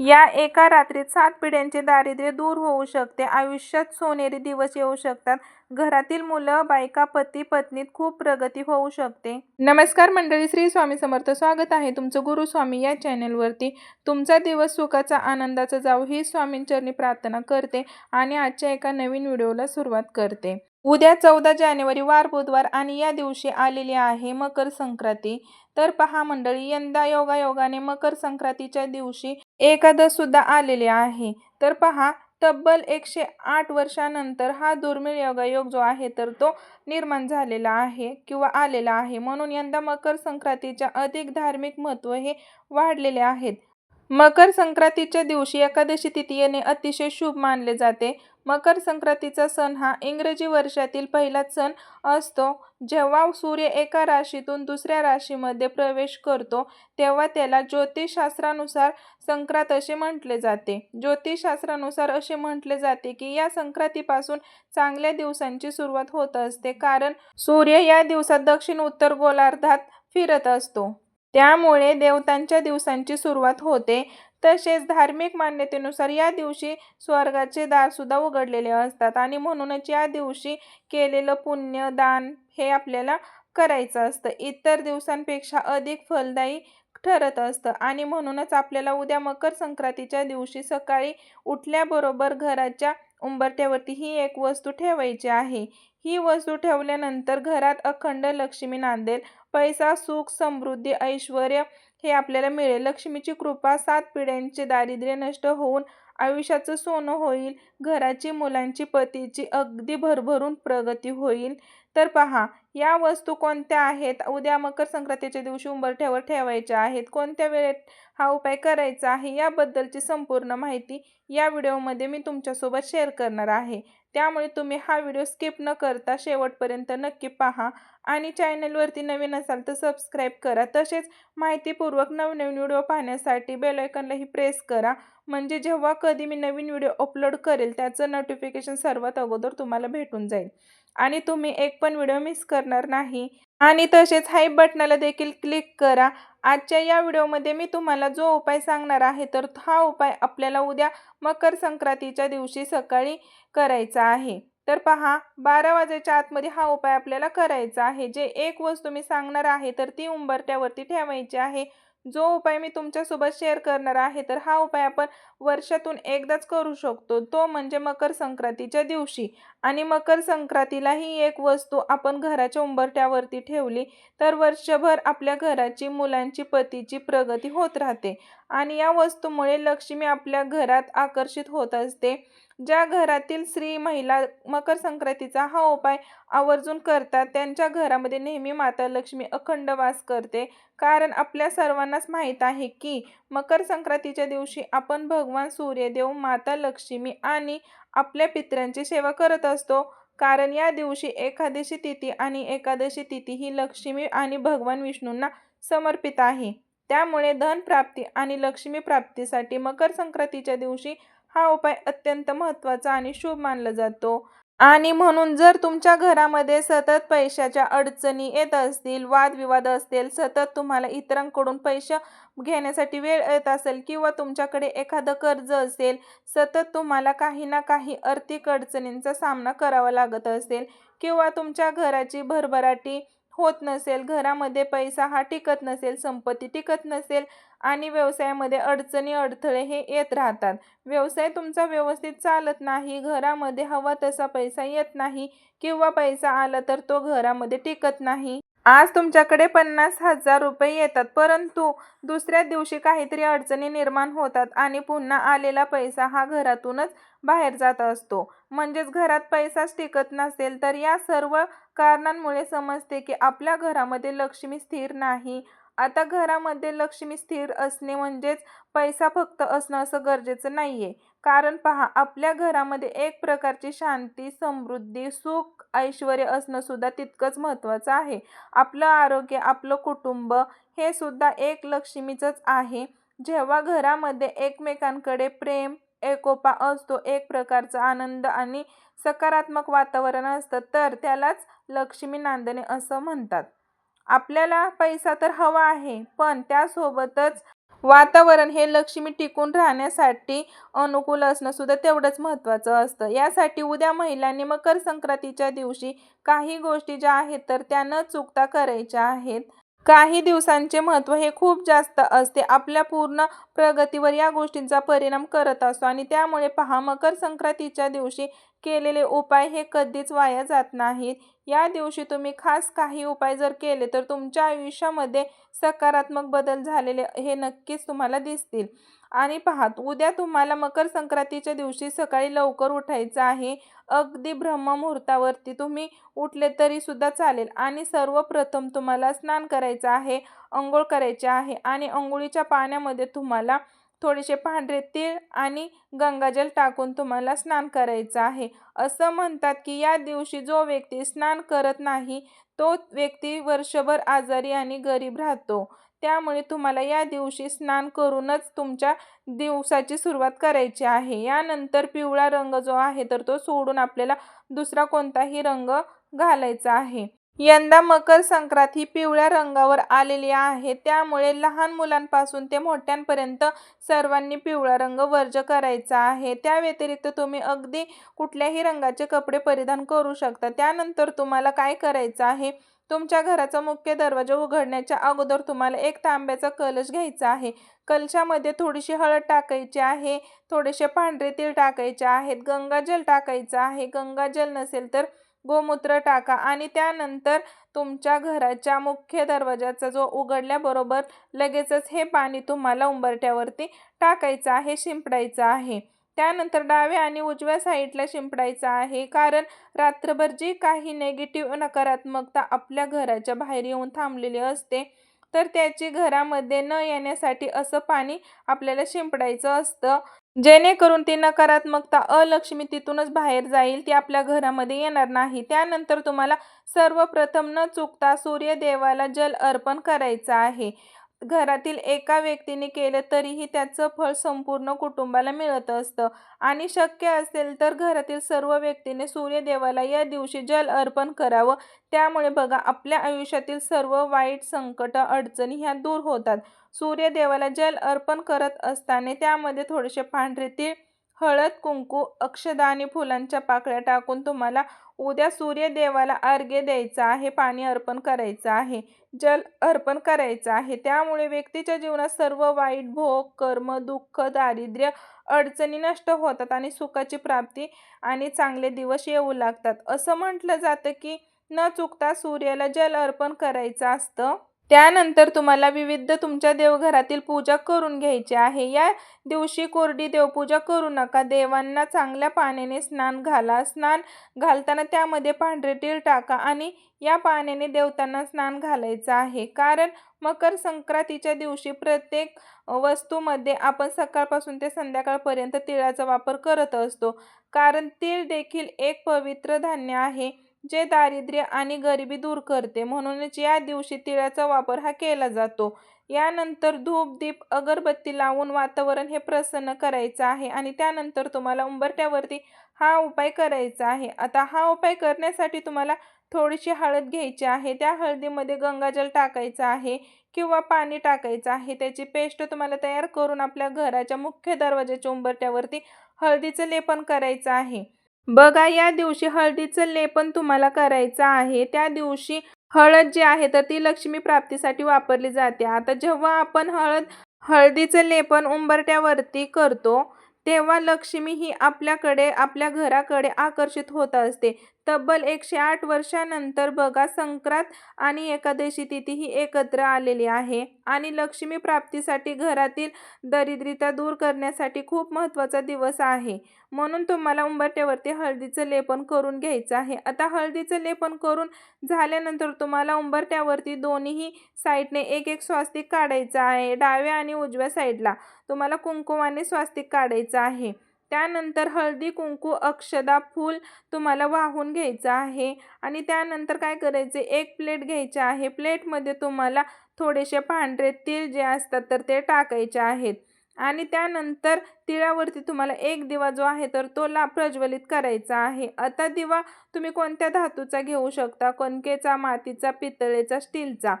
या एका रात्रीत सात पिढ्यांचे दारिद्र्य दूर होऊ शकते. आयुष्यात सोनेरी दिवस येऊ शकतात. घरातील मुलं, बायका, पती, पत्नीत खूप प्रगती होऊ शकते. नमस्कार मंडळी, श्री स्वामी समर्थ. स्वागत आहे तुमचं गुरुस्वामी या चॅनलवरती तुमचा दिवस सुखाचा, आनंदाचा जाऊ ही स्वामींचरणी प्रार्थना करते आणि आजच्या एका नवीन व्हिडिओला सुरुवात करते. उद्या चौदा जानेवारी वार बुधवार आणि या दिवशी आलेली आहे मकर संक्रांती. तर पहा मंडळी, यंदा योगायोगाने मकर संक्रांतीच्या दिवशी एकादश सुद्धा आलेली आहे. तर पहा, तब्बल एकशे आठ वर्षानंतर हा दुर्मिळ योगायोग जो आहे तर तो निर्माण झालेला आहे किंवा आलेला आहे. म्हणून यंदा मकर संक्रांतीच्या अधिक धार्मिक महत्त्व हे वाढलेले आहेत. मकर संक्रांतीच्या दिवशी एकादशी तिथी येणे अतिशय शुभ मानले जाते. मकर संक्रांतीचा सण हा इंग्रजी वर्षातील पहिला सण असतो. जेव्हा सूर्य एका राशीतून दुसऱ्या राशीमध्ये प्रवेश करतो तेव्हा त्याला ज्योतिषशास्त्रानुसार संक्रांत असे म्हटले जाते. ज्योतिषशास्त्रानुसार असे म्हटले जाते की या संक्रांतीपासून चांगल्या दिवसांची सुरुवात होत असते, कारण सूर्य या दिवसात दक्षिण-उत्तर गोलार्धात फिरत असतो. त्यामुळे देवतांच्या दिवसांची सुरुवात होते. तसेच धार्मिक मान्यतेनुसार या दिवशी स्वर्गाचे दारसुद्धा उघडलेले असतात आणि म्हणूनच या दिवशी केलेलं पुण्य, दान हे आपल्याला करायचं असतं. इतर दिवसांपेक्षा अधिक फलदायी ठरत असतं आणि म्हणूनच आपल्याला उद्या मकर संक्रांतीच्या दिवशी सकाळी उठल्याबरोबर घराच्या उंबरठ्यावरती ही एक वस्तू ठेवायची आहे. ही वस्तू ठेवल्यानंतर घरात अखंड लक्ष्मी नांदेल. पैसा, सुख, समृद्धी, ऐश्वर्य हे आपल्याला मिळेल. लक्ष्मीची कृपा, सात पिढ्यांचे दारिद्र्य नष्ट होऊन आयुष्याचं सोनं होईल. घराची, मुलांची, पतीची अगदी भरभरून प्रगती होईल. तर पहा, या वस्तू कोणत्या आहेत, उद्या मकर संक्रांतीच्या दिवशी उंबरठ्यावर ठेवायच्या आहेत, कोणत्या वेळेत हा उपाय करायचा आहे, याबद्दलची संपूर्ण माहिती या व्हिडिओमध्ये मी तुमच्यासोबत शेअर करणार आहे. त्यामुळे तुम्ही हा व्हिडिओ स्किप न करता शेवटपर्यंत नक्की पहा आणि चॅनलवरती नवीन असाल तर सबस्क्राईब करा. तसेच माहितीपूर्वक नवनवीन व्हिडिओ पाहण्यासाठी बेलायकनलाही प्रेस करा, म्हणजे जेव्हा कधी मी नवीन व्हिडिओ अपलोड करेल त्याचं नोटिफिकेशन सर्वात अगोदर तुम्हाला भेटून जाईल. आणि तुम्ही एक पण व्हिडिओ मिस करणार नाही. आणि तसेच हाय बटनाला देखील क्लिक करा. आजच्या या व्हिडिओमध्ये मी तुम्हाला जो उपाय सांगणार आहे तर हा उपाय आपल्याला उद्या मकर संक्रांतीच्या दिवशी सकाळी करायचा आहे. तर पहा, बारा वाजेच्या आतमध्ये हा उपाय आपल्याला करायचा आहे. जे एक वस्तू मी सांगणार आहे तर ती उंबरट्यावरती ठेवायची आहे. जो उपाय मी तुमच्यासोबत शेअर करणार आहे तर हा उपाय आपण वर्षातून एकदाच करू शकतो, तो म्हणजे मकर संक्रांतीच्या दिवशी. आणि मकर संक्रांतीला ही एक वस्तू आपण घराच्या उंबरठ्यावरती ठेवली तर वर्षभर आपल्या घराची, मुलांची, पतीची प्रगती होत राहते आणि या वस्तूमुळे लक्ष्मी आपल्या घरात आकर्षित होत असते. ज्या घरातील स्त्री, महिला मकर संक्रांतीचा हा उपाय आवर्जून करतात त्यांच्या घरामध्ये नेहमी माता लक्ष्मी अखंड वास करते. कारण आपल्या सर्वांनाच माहीत आहे की मकर संक्रांतीच्या दिवशी आपण भगवान सूर्यदेव, माता लक्ष्मी आणि आपल्या पित्रांची सेवा करत असतो. कारण या दिवशी एकादशी तिथी आणि एकादशी तिथी ही लक्ष्मी आणि भगवान विष्णूंना समर्पित आहे. त्यामुळे धनप्राप्ती आणि लक्ष्मी प्राप्तीसाठी मकर संक्रांतीच्या दिवशी हा उपाय अत्यंत महत्त्वाचा आणि शुभ मानला जातो. आणि म्हणून जर तुमच्या घरामध्ये सतत पैशाच्या अडचणी येत असतील, वादविवाद असतील, सतत तुम्हाला इतरांकडून पैसे घेण्यासाठी वेळ येत असेल किंवा तुमच्याकडे एखादं कर्ज असेल, सतत तुम्हाला काही ना काही आर्थिक अडचणींचा सामना करावा लागत असेल किंवा तुमच्या घराची भरभराटी होत नसेल, घरामध्ये पैसा हा टिकत नसेल, संपत्ती टिकत नसेल आणि व्यवसायामध्ये अडचणी, अडथळे हे येत राहतात, व्यवसाय तुमचा व्यवस्थित चालत नाही, घरामध्ये हवा तसा पैसा येत नाही किंवा पैसा आला तर तो घरामध्ये टिकत नाही. आज तुमच्याकडे पन्नास हजार रुपये येतात, परंतु दुसऱ्या दिवशी काहीतरी अडचणी निर्माण होतात आणि पुन्हा आलेला पैसा हा घरातूनच बाहेर जात असतो. म्हणजेच घरात पैसाच टिकत नसेल. तर या सर्व कारणांमुळे समजते की आपल्या घरामध्ये लक्ष्मी स्थिर नाही. आता घरामध्ये लक्ष्मी स्थिर असणे म्हणजेच पैसा फक्त असणं असं गरजेचं नाही आहे कारण पहा, आपल्या घरामध्ये एक प्रकारची शांती, समृद्धी, सुख, ऐश्वर्य असणं सुद्धा तितकंच महत्त्वाचं आहे. आपलं आरोग्य, आपलं कुटुंब हे सुद्धा एक लक्ष्मीचंच आहे. जेव्हा घरामध्ये एकमेकांकडे प्रेम, एकोपा असतो, एक प्रकारचा आनंद आणि सकारात्मक वातावरण असतं तर त्यालाच लक्ष्मी नांदणे असं म्हणतात. आपल्याला पैसा तर हवा आहे, पण त्यासोबतच वातावरण हे लक्ष्मी टिकून राहण्यासाठी अनुकूल असणं सुद्धा तेवढंच महत्त्वाचं असतं. यासाठी उद्या महिलांनी मकर संक्रांतीच्या दिवशी काही गोष्टी ज्या आहेत तर त्या न चुकता करायच्या आहेत. काही दिवसांचे महत्त्व हे खूप जास्त असते. आपल्या पूर्ण प्रगतीवर या गोष्टींचा परिणाम करत असतो. आणि त्यामुळे पहा मकर संक्रांतीच्या दिवशी केलेले उपाय हे कधीच वाया जात नाहीत. या दिवशी तुम्ही खास काही उपाय जर केले तर तुमच्या आयुष्यामध्ये सकारात्मक बदल झालेले हे नक्कीच तुम्हाला दिसतील. आणि पाहत उद्या तुम्हाला मकर संक्रांतीच्या दिवशी सकाळी लवकर उठायचं आहे. अगदी ब्रह्ममुहूर्तावरती तुम्ही उठले तरी सुद्धा चालेल. आणि सर्वप्रथम तुम्हाला स्नान करायचं आहे अंघोळ करायचे आहे. आणि अंघोळीच्या पाण्यामध्ये तुम्हाला थोडेसे पांढरे तीळ आणि गंगाजल टाकून तुम्हाला स्नान करायचं आहे. असं म्हणतात की या दिवशी जो व्यक्ती स्नान करत नाही तो व्यक्ती वर्षभर आजारी आणि गरीब राहतो. त्यामुळे तुम्हाला या दिवशी स्नान करूनच तुमच्या दिवसाची सुरुवात करायची आहे. यानंतर पिवळा रंग जो आहे तर तो सोडून आपल्याला दुसरा कोणताही रंग घालायचा आहे. यंदा मकर संक्रांत ही पिवळ्या रंगावर आलेली आहे. त्यामुळे लहान मुलांपासून ते मोठ्यांपर्यंत सर्वांनी पिवळा रंग वर्ज करायचा आहे. त्या व्यतिरिक्त तुम्ही अगदी कुठल्याही रंगाचे कपडे परिधान करू शकता. त्यानंतर तुम्हाला काय करायचं आहे? तुमच्या घराचा मुख्य दरवाजा उघडण्याच्या अगोदर तुम्हाला एक तांब्याचा कलश घ्यायचा आहे. कलशामध्ये थोडीशी हळद टाकायची आहे. थोडेसे पांढरे तीळ टाकायचे आहेत. गंगाजल टाकायचं आहे. गंगाजल नसेल तर गोमूत्र टाका आणि त्यानंतर तुमच्या घराच्या मुख्य दरवाजाचा जो उघडल्याबरोबर लगेचच हे पाणी तुम्हाला उंबरठ्यावरती टाकायचं आहे शिंपडायचं आहे. त्यानंतर डाव्या आणि उजव्या साईडला शिंपडायचं आहे कारण रात्रभर जी काही नेगेटिव्ह नकारात्मकता आपल्या घराच्या बाहेर येऊन थांबलेली असते तर त्याची घरामध्ये न येण्यासाठी असं पाणी आपल्याला शिंपडायचं असतं. जेणेकरून ती नकारात्मकता अलक्ष्मी तिथूनच बाहेर जाईल ती आपल्या घरामध्ये येणार नाही. त्यानंतर तुम्हाला सर्वप्रथम न चुकता सूर्यदेवाला जल अर्पण करायचं आहे. घरातील एका व्यक्तीने केलं तरीही त्याचं फळ संपूर्ण कुटुंबाला मिळत असतं. आणि शक्य असेल तर घरातील सर्व व्यक्तीने सूर्यदेवाला या दिवशी जल अर्पण करावं. त्यामुळे बघा आपल्या आयुष्यातील सर्व वाईट संकट अडचणी ह्या दूर होतात. सूर्यदेवाला जल अर्पण करत असताना त्यामध्ये थोडेसे पांढरे तीळ हळद कुंकू अक्षदा आणि फुलांच्या पाकळ्या टाकून तुम्हाला उद्या सूर्यदेवाला अर्घ्य द्यायचं आहे पाणी अर्पण करायचं आहे जल अर्पण करायचं आहे. त्यामुळे व्यक्तीच्या जीवनात सर्व वाईट भोग कर्म दुःख दारिद्र्य अडचणी नष्ट होतात आणि सुखाची प्राप्ती आणि चांगले दिवस येऊ लागतात. असं म्हटलं जातं की न चुकता सूर्याला जल अर्पण करायचं असतं. त्यानंतर तुम्हाला विविध तुमच्या देवघरातील पूजा करून घ्यायची आहे. या दिवशी कोरडी देवपूजा करू नका. देवांना चांगल्या पाण्याने स्नान घाला. स्नान घालताना त्यामध्ये पांढरे तीळ टाका आणि या पाण्याने देवतांना स्नान घालायचं आहे. कारण मकर संक्रांतीच्या दिवशी प्रत्येक वस्तूमध्ये आपण सकाळपासून ते संध्याकाळपर्यंत तिळाचा वापर करत असतो. कारण तीळ देखील एक पवित्र धान्य आहे. जे दारिद्र्य आणि गरिबी दूर करते म्हणूनच या दिवशी तिळाचा वापर हा केला जातो. यानंतर धूप दीप अगरबत्ती लावून वातावरण हे प्रसन्न करायचं आहे आणि त्यानंतर तुम्हाला उंबरट्यावरती हा उपाय करायचा आहे. आता हा उपाय करण्यासाठी तुम्हाला थोडीशी हळद घ्यायची आहे. त्या हळदीमध्ये गंगाजल टाकायचं आहे किंवा पाणी टाकायचं आहे. त्याची पेस्ट तुम्हाला तयार करून आपल्या घराच्या मुख्य दरवाजाच्या उंबरट्यावरती हळदीचं लेपन करायचं आहे. बघा या दिवशी हळदीचं लेपन तुम्हाला करायचं आहे. त्या दिवशी हळद जी आहे तर ती लक्ष्मी प्राप्तीसाठी वापरली जाते. आता जेव्हा आपण हळद हळदीचं लेपन उंबरट्यावरती करतो तेव्हा लक्ष्मी ही आपल्याकडे आपल्या घराकडे आकर्षित होत असते. तब्बल एकशे आठ वर्षानंतर बघा संक्रांत आणि एकादशी तिथी ही एकत्र आलेली आहे आणि लक्ष्मी प्राप्तीसाठी घरातील दरिद्रता दूर करण्यासाठी खूप महत्त्वाचा दिवस आहे. म्हणून तुम्हाला उंबरट्यावरती हळदीचं लेपन करून घ्यायचं आहे. आता हळदीचं लेपन करून झाल्यानंतर तुम्हाला उंबरट्यावरती दोन्ही साईडने एक एक स्वास्तिक काढायचं आहे. डाव्या आणि उजव्या साईडला तुम्हाला कुंकुमाने स्वास्तिक काढायचं आहे. त्यानंतर हळदी कुंकू अक्षदा फूल तुम्हाला वाहून घ्यायचं आहे. आणि त्यानंतर काय करायचे? एक प्लेट घ्यायचे आहे. प्लेटमध्ये तुम्हाला थोडेसे पांढरे तीळ जे असतात तर ते टाकायचे आहेत. आणि त्यानंतर तिळावरती तुम्हाला एक दिवा जो आहे तर तो ला प्रज्वलित करायचा आहे. आता दिवा तुम्ही कोणत्या धातूचा घेऊ शकता? कणकेचा मातीचा पितळेचा स्टीलचा.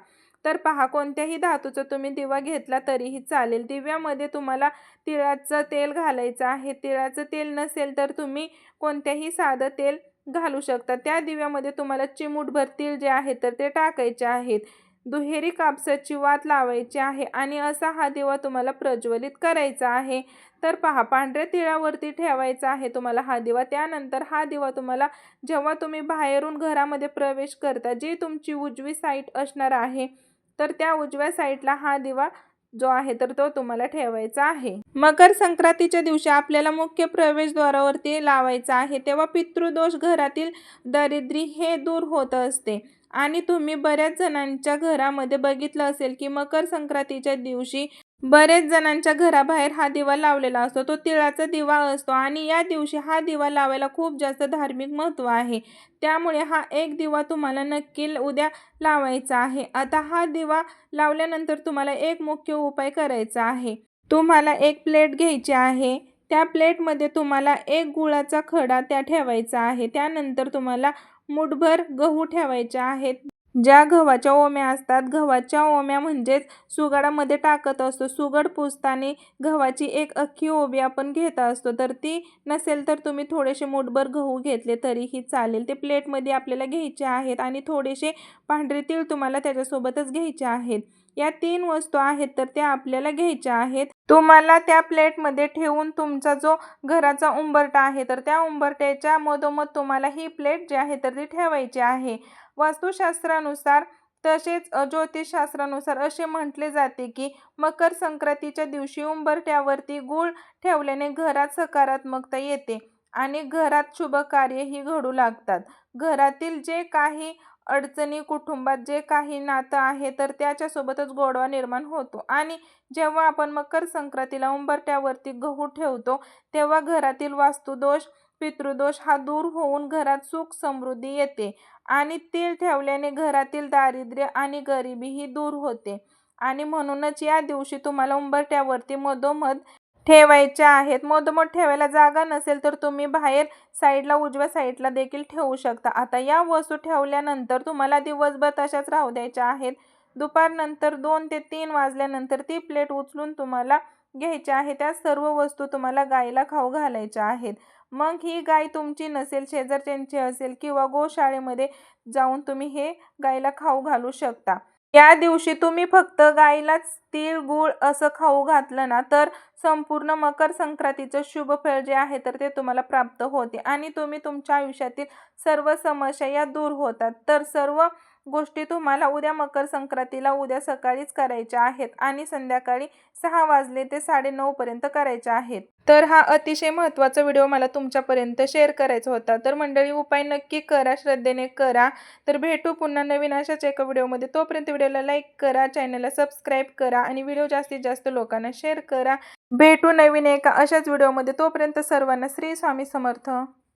तर पहा कोणत्याही धातूचा तुम्ही दिवा घेतला तरीही चालेल. दिव्यामध्ये तुम्हाला तिळाचं तेल घालायचं आहे. तिळाचं तेल नसेल तर तुम्ही कोणत्याही साधं तेल घालू शकता. त्या दिव्यामध्ये तुम्हाला चिमूटभर तीळ जे आहे तर ते टाकायचे आहेत. दुहेरी कापसाची वात लावायची आहे आणि असा हा दिवा तुम्हाला प्रज्वलित करायचा आहे. तर पहा पांढऱ्या तिळावरती ठेवायचा आहे तुम्हाला हा दिवा. त्यानंतर हा दिवा तुम्हाला जेव्हा तुम्ही बाहेरून घरामध्ये प्रवेश करता जी तुमची उजवी साईट असणार आहे तर त्या उजव्या साईडला हा दिवा जो आहे तर तो तुम्हाला ठेवायचा आहे. मकर संक्रांतीच्या दिवशी आपल्याला मुख्य प्रवेशद्वारावरती लावायचा आहे. तेव्हा पितृदोष घरातील दरिद्री हे दूर होत असते. आणि तुम्ही बऱ्याच जणांच्या घरामध्ये बघितलं असेल की मकर संक्रांतीच्या दिवशी बरेच जणांच्या घराबाहेर हा दिवा लावलेला असतो. तो तिळाचा दिवा असतो आणि या दिवशी हा दिवा लावायला खूप जास्त धार्मिक महत्त्व आहे. त्यामुळे हा एक दिवा तुम्हाला नक्की उद्या लावायचा आहे. आता हा दिवा लावल्यानंतर तुम्हाला एक मुख्य उपाय करायचा आहे. तुम्हाला एक प्लेट घ्यायची आहे. त्या प्लेटमध्ये तुम्हाला एक गुळाचा खडा त्या ठेवायचा आहे. त्यानंतर तुम्हाला मुठभर गहू ठेवायचे आहेत. ज्या गव्हाच्या ओम्या असतात गव्हाच्या ओम्या म्हणजेच सुगडामध्ये टाकत असतो. सुगड पुसताना गव्हाची एक अख्खी ओबी आपण घेत असतो. तर ती नसेल तर तुम्ही थोडेसे मुठभर गहू घेतले तरीही चालेल. ते प्लेटमध्ये आपल्याला घ्यायचे आहेत आणि थोडेसे पांढरे तीळ तुम्हाला त्याच्यासोबतच घ्यायचे आहेत. या तीन वस्तू आहेत तर त्या आपल्याला घ्यायच्या आहेत. तुम्हाला त्या प्लेटमध्ये ठेवून तुमचा जो घराचा उंबरटा आहे तर त्या उंबरट्याच्या मधोमध तुम्हाला ही प्लेट जी आहे तर ती ठेवायची आहे. वास्तुशास्त्रानुसार तसेच ज्योतिषशास्त्रानुसार असे म्हटले जाते की मकर संक्रांतीच्या दिवशी उंबरट्यावरती गूळ ठेवल्याने घरात सकारात्मकता येते आणि घरात शुभ कार्यही घडू लागतात. घरातील जे काही अडचणी कुटुंबात जे काही नातं आहे तर त्याच्यासोबतच गोडवा निर्माण होतो. आणि जेव्हा आपण मकर संक्रांतीला उंबरट्यावरती गहू ठेवतो तेव्हा घरातील वास्तुदोष पितृदोष हा दूर होऊन घरात सुख समृद्धी येते आणि तीळ ठेवल्याने घरातील दारिद्र्य आणि गरिबीही दूर होते. आणि म्हणूनच या दिवशी तुम्हाला उंबरट्यावरती मधोमध ठेवायच्या आहेत. मधोमध ठेवायला जागा नसेल तर तुम्ही बाहेर साईडला उजव्या साईडला देखील ठेवू शकता. आता या वस्तू ठेवल्यानंतर तुम्हाला दिवसभर तशाच राहू द्यायच्या आहेत. दुपारनंतर दोन ते तीन वाजल्यानंतर ती प्लेट उचलून तुम्हाला घ्यायच्या आहे. त्या सर्व वस्तू तुम्हाला गाईला खाऊ घालायच्या आहेत. मग ही गाय तुमची नसेल शेजारच्यांची असेल किंवा गोशाळेमध्ये जाऊन तुम्ही हे गाईला खाऊ घालू शकता. या दिवशी तुम्ही फक्त गाईलाच तीळ गूळ असं खाऊ घातलं ना तर संपूर्ण मकर संक्रांतीचं शुभ फळ जे आहे तर ते तुम्हाला प्राप्त होते. आणि तुम्ही तुमच्या आयुष्यातील सर्व समस्या या दूर होतात. तर सर्व गोष्टी तुम्हाला उद्या मकर संक्रांतीला उद्या सकाळीच करायच्या आहेत आणि संध्याकाळी सहा वाजले ते साडेनऊपर्यंत करायच्या आहेत. तर हा अतिशय महत्त्वाचा व्हिडिओ मला तुमच्यापर्यंत शेअर करायचा होता. तर मंडळी उपाय नक्की करा श्रद्धेने करा. तर भेटू पुन्हा नवीन अशाच एका व्हिडिओमध्ये. तोपर्यंत व्हिडिओला लाईक करा चॅनलला सबस्क्राईब करा आणि व्हिडिओ जास्तीत जास्त लोकांना शेअर करा. भेटू नवीन एका अशाच व्हिडिओमध्ये. तोपर्यंत सर्वांना श्री स्वामी समर्थ.